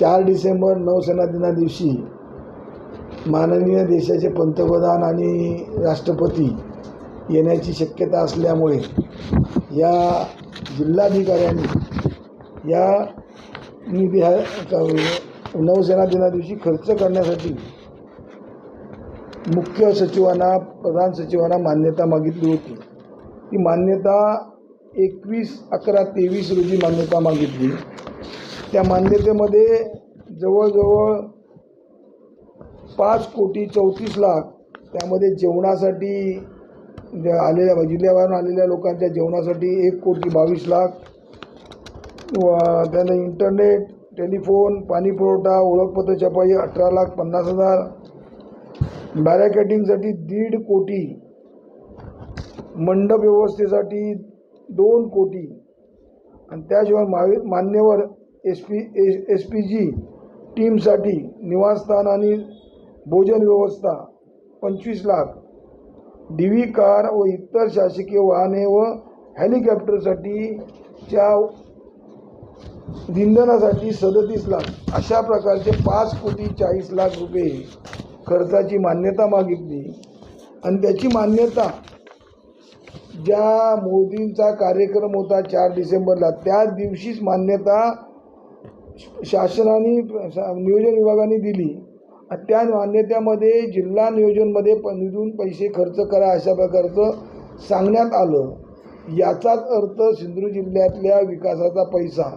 चार डिसेंबर नौसेना दिना दिवशी माननीय देशाचे पंतप्रधान आणि राष्ट्रपती येण्याची शक्यता असल्यामुळे या जिल्हाधिकाऱ्यांनी या निधी हा नौसेना दिना दिवशी खर्च करण्यासाठी मुख्य सचिवांना प्रधान सचिवांना मान्यता मागितली होती. ती मान्यता एकवीस अकरा तेवीस रोजी मान्यता मागितली. त्या मान्यतेमध्ये जवळजवळ पाच कोटी चौतीस लाख त्यामध्ये जेवणासाठी आलेल्या जिल्ह्याबाहेरून आलेल्या लोकांच्या जेवणासाठी एक कोटी बावीस लाख. व त्यानं इंटरनेट टेलिफोन पाणीपुरवठा ओळखपत्र छपाई अठरा लाख पन्नास हजार. बॅरॅकॅटिंगसाठी दीड कोटी. मंडप व्यवस्थेसाठी दोन कोटी. आणि त्याशिवाय मावे मान्यवर S P S S P G टीमसाठी निवासस्थान आणि भोजन व्यवस्था पंचवीस लाख. डी व्ही कार व इतर शासकीय वाहने व हेलिकॉप्टरसाठी च्या इंधनासाठी सदतीस लाख. अशा प्रकारचे पाच कोटी चाळीस लाख रुपये खर्चाची मान्यता मागितली. आणि त्याची मान्यता ज्या मोदींचा कार्यक्रम होता चार डिसेंबरला त्या दिवशीच मान्यता शासनाने शा- नियोजन विभागाने दिली. त्या मान्यतेमध्ये जिल्हा नियोजनमध्ये निधून पैसे खर्च करा अशा प्रकारचं सांगण्यात आलं. याचाच अर्थ सिंधुदुर्ग जिल्ह्यातल्या विकासाचा पैसा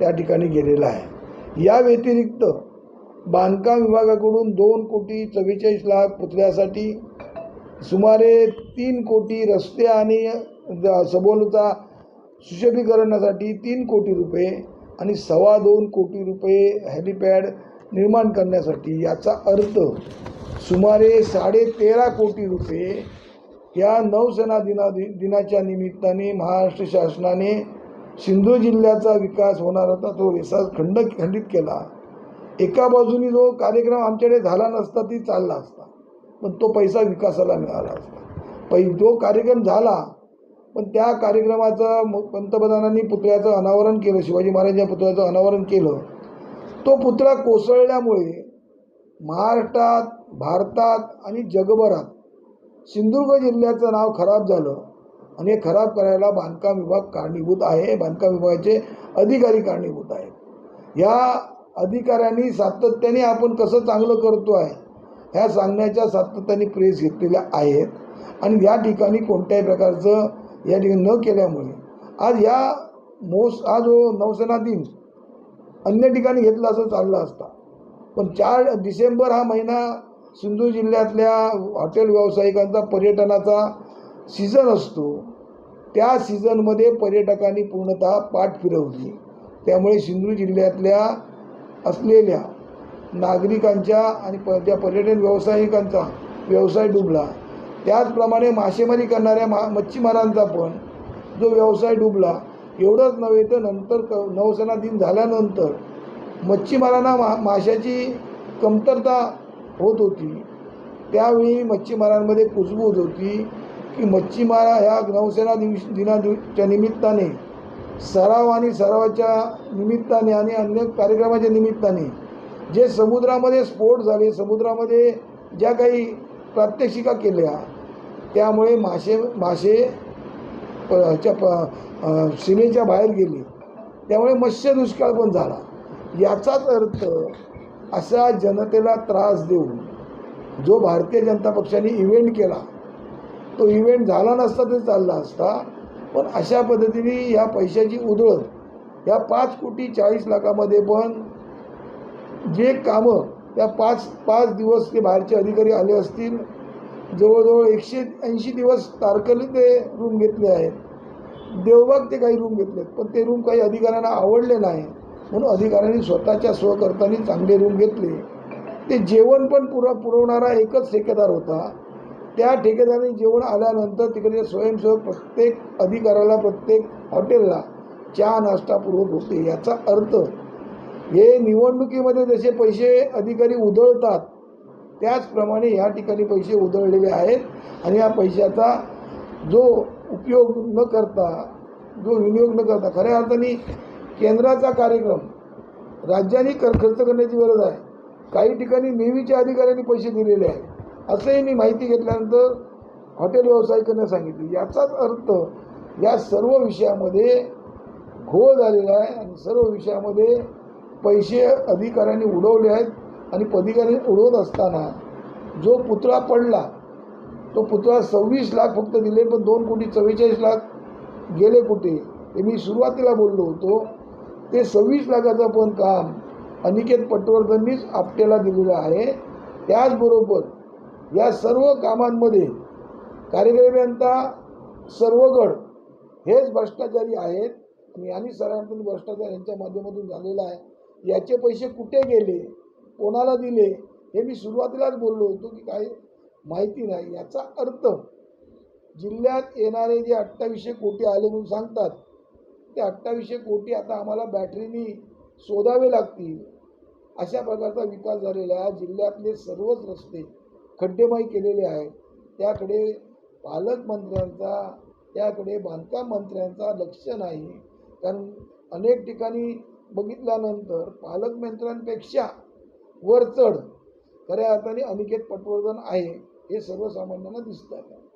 त्या ठिकाणी गेलेला आहे. या व्यतिरिक्त बांधकाम विभागाकडून दोन कोटी चव्वेचाळीस लाख पुतळ्यासाठी सुमारे तीन कोटी रस्ते आणि ज- सुशोभीकरणासाठी तीन कोटी रुपये आणि सव्वा दोन कोटी रुपये हेलिपॅड निर्माण करण्यासाठी याचा अर्थ सुमारे साडे तेरा कोटी रुपये या नौसेना दिना दि दिनाच्या निमित्ताने महाराष्ट्र शासनाने सिंधू जिल्ह्याचा विकास होणार होता तो विकास खंड खंडित केला. एका बाजूनी जो कार्यक्रम आमच्याकडे झाला नसता ती चालला असता. पण तो पैसा विकासाला मिळाला असता. पै जो कार्यक्रम झाला पण त्या कार्यक्रमाचं म- पंतप्रधानांनी पुतळ्याचं अनावरण केलं शिवाजी महाराजांच्या पुतळ्याचं अनावरण केलं. तो पुतळा कोसळल्यामुळे महाराष्ट्रात भारतात आणि जगभरात सिंधुदुर्ग जिल्ह्याचं नाव खराब झालं आणि हे खराब करायला बांधकाम विभाग कारणीभूत आहे. बांधकाम विभागाचे अधिकारी कारणीभूत आहेत. या अधिकाऱ्यांनी सातत्याने आपण कसं चांगलं करतो आहे ह्या सांगण्याच्या सातत्याने प्रेस घेतलेल्या आहेत. आणि या ठिकाणी कोणत्याही प्रकारचं या ठिकाणी न केल्यामुळे आज या मोस हा जो नौसेना दिन अन्य ठिकाणी घेतला असं चाललं असता. पण चार डिसेंबर हा महिना सिंधू जिल्ह्यातल्या हॉटेल व्यावसायिकांचा पर्यटनाचा सीझन असतो. त्या सीझनमध्ये पर्यटकांनी पूर्णतः पाठ फिरवली. त्यामुळे सिंधू जिल्ह्यातल्या असलेल्या नागरिकांच्या आणि प त्या पर्यटन व्यावसायिकांचा व्यवसाय डुबला. त्याचप्रमाणे मासेमारी करणाऱ्या मा मच्छीमारांचा पण जो व्यवसाय डुबला एवढंच नव्हे तर नंतर क नौसेना दिन झाल्यानंतर मच्छीमारांना मा माशाची कमतरता होत होती. त्यावेळी मच्छीमारांमध्ये कुजबूज होती की मच्छीमारा ह्या नौसेना दिवस दिना दिवच्या निमित्ताने सराव आणि सरावाच्या निमित्ताने आणि अन्य कार्यक्रमाच्या निमित्ताने जे समुद्रामध्ये स्फोट झाले समुद्रामध्ये ज्या काही प्रात्यक्षिका केल्या त्यामुळे मासे मासे च्या प सीमेच्या बाहेर गेले. त्यामुळे मत्स्य दुष्काळ पण झाला. याचाच अर्थ असा जनतेला त्रास देऊन जो भारतीय जनता पक्षाने इव्हेंट केला तो इव्हेंट झाला नसता तरी चालला असता पण अशा पद्धतीने ह्या पैशाची उधळण या पाच कोटी चाळीस लाखामध्ये पण जे कामं त्या पाच पाच दिवस ते बाहेरचे अधिकारी आले असतील जवळजवळ एकशे ऐंशी दिवस तारकली ते रूम घेतले आहेत. देवबाग ते काही रूम घेतलेत पण ते रूम काही अधिकाऱ्यांना आवडले नाही. म्हणून अधिकाऱ्यांनी स्वतःच्या स्वकर्तांनी चांगले रूम घेतले. ते जेवण पण पुरा पुरवणारा एकच ठेकेदार होता. त्या ठेकेदाराने जेवण आल्यानंतर तिकडे स्वयंसेवक प्रत्येक अधिकाऱ्याला प्रत्येक हॉटेलला चहा नाश्ता पुरवत होते. याचा अर्थ हे निवडणुकीमध्ये जसे पैसे अधिकारी उधळतात त्याचप्रमाणे या ठिकाणी पैसे उधळलेले आहेत आणि या पैशाचा जो उपयोग न करता जो विनियोग न करता खऱ्या अर्थाने केंद्राचा कार्यक्रम राज्याने कर खर्च करण्याची गरज आहे. काही ठिकाणी नेव्हीच्या अधिकाऱ्यांनी पैसे दिलेले आहे असंही मी माहिती घेतल्यानंतर हॉटेल व्यवसाय करण्यास सांगितले. याचाच अर्थ या सर्व विषयामध्ये घोळ झालेला आहे आणि सर्व विषयामध्ये पैसे अधिकाऱ्यांनी उडवले आहेत. आणि पदिकाने उडवत असताना जो पुतळा पडला तो पुतळा सव्वीस लाख फक्त दिले पण दोन कोटी चव्वेचाळीस लाख गेले कुठे? हे मी सुरुवातीला बोललो होतो. ते सव्वीस लाखाचं पण काम अनिकेत पटवर्धननीच आपटेला दिलेलं आहे. त्याचबरोबर या सर्व कामांमध्ये कार्यकर्त्यांचा सर्वगड हेच भ्रष्टाचारी आहेत आणि यांनी सरांतून भ्रष्टाचार यांच्या माध्यमातून झालेला आहे. याचे पैसे कुठे गेले? कोणाला दिले हे मी सुरुवातीलाच बोललो होतो की काही माहिती नाही. याचा अर्थ जिल्ह्यात येणारे जे अठ्ठावीसशे कोटी आले म्हणून सांगतात ते अठ्ठावीसशे कोटी आता आम्हाला बॅटरीनी शोधावे लागतील. अशा प्रकारचा विकास झालेला आहे. जिल्ह्यातले सर्वच रस्ते खड्डेमाई केलेले आहेत. त्याकडे पालकमंत्र्यांचा त्याकडे बांधकाम मंत्र्यांचा लक्ष नाही. कारण अनेक ठिकाणी बघितल्यानंतर पालकमंत्र्यांपेक्षा वर चढ. खऱ्या अर्थाने अनिकेत पटवर्धन आहे हे सर्वसामान्यांना दिसत आहे.